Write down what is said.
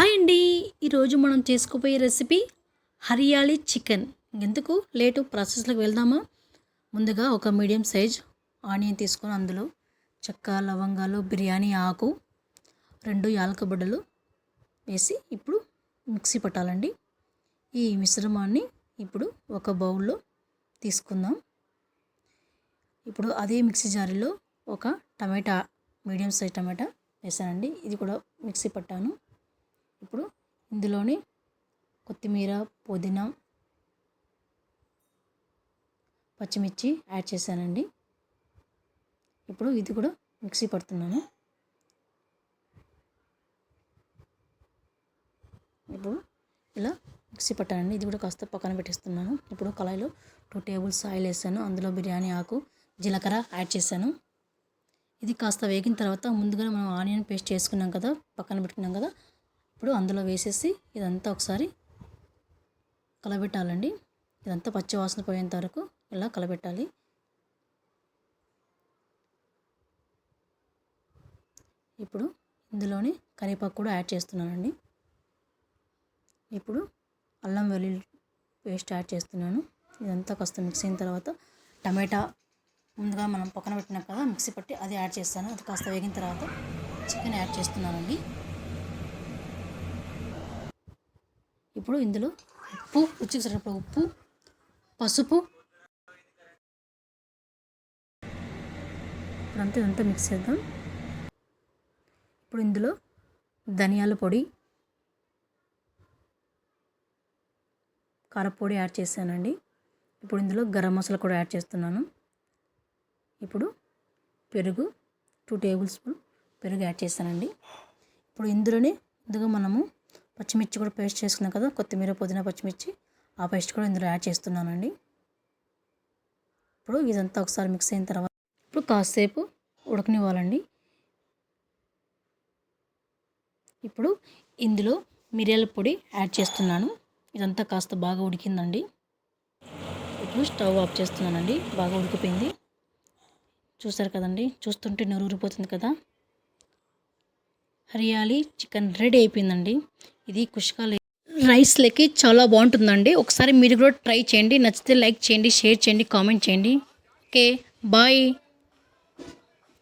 Hi అండి. ఈరోజు మనం చేసుకోబోయే రెసిపీ హరియాళీ చికెన్. ఎందుకు? లేటు ప్రాసెస్లోకి వెళ్దామా? ముందుగా ఒక మీడియం సైజ్ ఆనియన్ తీసుకొని అందులో చెక్క లవంగాలు బిర్యానీ ఆకు రెండు యాలకబడ్డలు వేసి ఇప్పుడు మిక్సీ పట్టాలండి. ఈ మిశ్రమాన్ని ఇప్పుడు ఒక బౌల్లో తీసుకుందాం. ఇప్పుడు అదే మిక్సీ జారీలో ఒక టమాటా మీడియం సైజ్ టమాటా వేసానండి. ఇది కూడా మిక్సీ పట్టాను. ఇప్పుడు ఇందులోని కొత్తిమీర పుదీనా పచ్చిమిర్చి యాడ్ చేశానండి. ఇప్పుడు ఇది కూడా మిక్సీ పడుతున్నాను. ఇప్పుడు ఇలా మిక్సీ పట్టానండి ఇది కూడా కాస్త పక్కన పెట్టేస్తున్నాను. ఇప్పుడు కళాయిలో టూ టేబుల్స్ ఆయిల్ వేసాను. అందులో బిర్యానీ ఆకు జీలకర్ర యాడ్ చేశాను. ఇది కాస్త వేగిన తర్వాత ముందుగా మనం ఆనియన్ పేస్ట్ చేసుకున్నాం కదా పక్కన పెట్టుకున్నాం కదా ఇప్పుడు అందులో వేసేసి ఇదంతా ఒకసారి కలబెట్టాలండి. ఇదంతా పచ్చి వాసన పోయేంత వరకు ఇలా కలబెట్టాలి. ఇప్పుడు ఇందులోనే కరివేపాకు కూడా యాడ్ చేస్తున్నానండి. ఇప్పుడు అల్లం వెల్లుల్లి పేస్ట్ యాడ్ చేస్తున్నాను. ఇదంతా కాస్త మిక్స్ అయిన తర్వాత టమాటా ముందుగా మనం పక్కన పెట్టినాం కదా మిక్సీ పట్టి అది యాడ్ చేస్తాను. అది కాస్త వేగిన తర్వాత చికెన్ యాడ్ చేస్తున్నానండి. ఇప్పుడు ఇందులో ఉప్పు రుచికి సరిపడ ఉప్పు పసుపు. ఇప్పుడంతా ఇదంతా మిక్స్ చేద్దాం. ఇప్పుడు ఇందులో ధనియాల పొడి కారపొడి యాడ్ చేశానండి. ఇప్పుడు ఇందులో గరం మసాలా కూడా యాడ్ చేస్తున్నాను. ఇప్పుడు పెరుగు టూ టేబుల్ స్పూన్ పెరుగు యాడ్ చేశానండి ఇప్పుడు ఇందులోనే ఇందులో మనము పచ్చిమిర్చి కూడా పేస్ట్ చేసుకున్నాం కదా కొత్తిమీర పుదీనా పచ్చిమిర్చి. ఆ పేస్ట్ కూడా ఇందులో యాడ్ చేస్తున్నానండి. ఇప్పుడు ఇదంతా ఒకసారి మిక్స్ అయిన తర్వాత ఇప్పుడు కాసేపు ఉడకనివ్వాలండి. ఇప్పుడు ఇందులో మిరియాల పొడి యాడ్ చేస్తున్నాను. ఇదంతా కాస్త బాగా ఉడికిందండి. ఇప్పుడు స్టవ్ ఆఫ్ చేస్తున్నానండి. బాగా ఉడికిపోయింది. చూసారు కదండి? చూస్తుంటే నూరు ఊరిపోతుంది కదా? హరియాలి చికెన్ రెడీ అయిపోయిందండి. ఇది కుష్కాలు రైస్లకి చాలా బాగుంటుందండి. ఒకసారి మీరు కూడా ట్రై చేయండి. నచ్చితే లైక్ చేయండి షేర్ చేయండి కామెంట్ చేయండి. Okay bye.